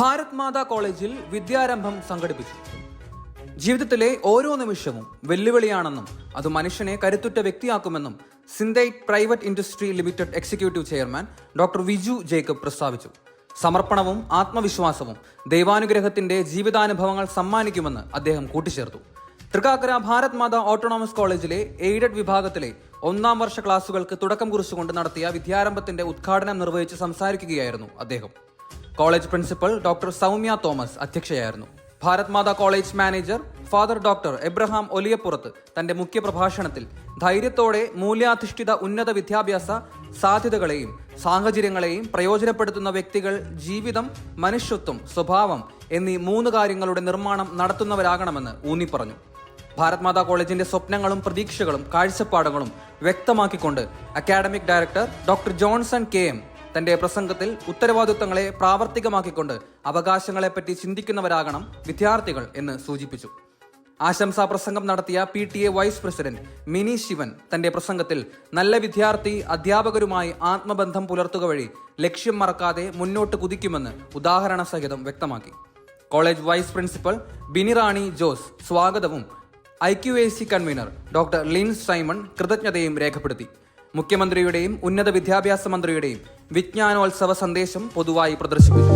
ഭാരത് മാതാ കോളേജിൽ വിദ്യാരംഭം സംഘടിപ്പിച്ചു. ജീവിതത്തിലെ ഓരോ നിമിഷവും വെല്ലുവിളിയാണെന്നും അത് മനുഷ്യനെ കരുത്തുറ്റ വ്യക്തിയാക്കുമെന്നും Synthite private industry limited executive chairman doctor Viju Jacob പ്രസ്താവിച്ചു. സമർപ്പണവും ആത്മവിശ്വാസവും ദൈവാനുഗ്രഹത്തിന്റെ ജീവിതാനുഭവങ്ങൾ സമ്മാനിക്കുമെന്ന് അദ്ദേഹം കൂട്ടിച്ചേർത്തു. തൃക്കാക്കര ഭാരത് മാതാ ഓട്ടോണോമസ് കോളേജിലെ എയ്ഡഡ് വിഭാഗത്തിലെ ഒന്നാം വർഷ ക്ലാസുകൾക്ക് തുടക്കം കുറിച്ചുകൊണ്ട് നടത്തിയ വിദ്യാരംഭത്തിന്റെ ഉദ്ഘാടനം നിർവഹിച്ച് സംസാരിക്കുകയായിരുന്നു അദ്ദേഹം. College principal doctor Soumya Thomas അധ്യക്ഷയായിരുന്നു. Bharat Mata college manager father doctor Abraham Oliyappurath തന്റെ മുഖ്യപ്രഭാഷണത്തിൽ ധൈര്യത്തോടെ മൂല്യാധിഷ്ഠിത ഉന്നത വിദ്യാഭ്യാസ സാധ്യതകളെയും സാഹചര്യങ്ങളെയും പ്രയോജനപ്പെടുത്തുന്ന വ്യക്തികൾ ജീവിതം മനുഷ്യത്വം സ്വഭാവം എന്നീ മൂന്ന് കാര്യങ്ങളുടെ നിർമ്മാണം നടത്തുന്നവരാകണമെന്ന് ഊന്നിപ്പറഞ്ഞു ഭാരത് മാതാ കോളേജിന്റെ സ്വപ്നങ്ങളും പ്രതീക്ഷകളും കാഴ്ചപ്പാടുകളും വ്യക്തമാക്കിക്കൊണ്ട് academic director doctor Johnson K M തന്റെ പ്രസംഗത്തിൽ ഉത്തരവാദിത്വങ്ങളെ പ്രാവർത്തികമാക്കിക്കൊണ്ട് അവകാശങ്ങളെപ്പറ്റി ചിന്തിക്കുന്നവരാകണം വിദ്യാർത്ഥികൾ എന്ന് സൂചിപ്പിച്ചു. ആശംസാ പ്രസംഗം നടത്തിയ P T A vice president Mini Sivan തന്റെ പ്രസംഗത്തിൽ നല്ല വിദ്യാർത്ഥി അധ്യാപകരുമായി ആത്മബന്ധം പുലർത്തുക വഴി ലക്ഷ്യം മറക്കാതെ മുന്നോട്ട് കുതിക്കുമെന്ന് ഉദാഹരണ സഹിതം വ്യക്തമാക്കി. College vice principal Binirani Jose സ്വാഗതവും I Q A C convener doctor Lin Simon കൃതജ്ഞതയും രേഖപ്പെടുത്തി. മുഖ്യമന്ത്രിയുടെയും ഉന്നത വിദ്യാഭ്യാസ മന്ത്രിയുടെയും വിജ്ഞാനോത്സവ സന്ദേശം പൊതുവായി പ്രദർശിപ്പിച്ചു.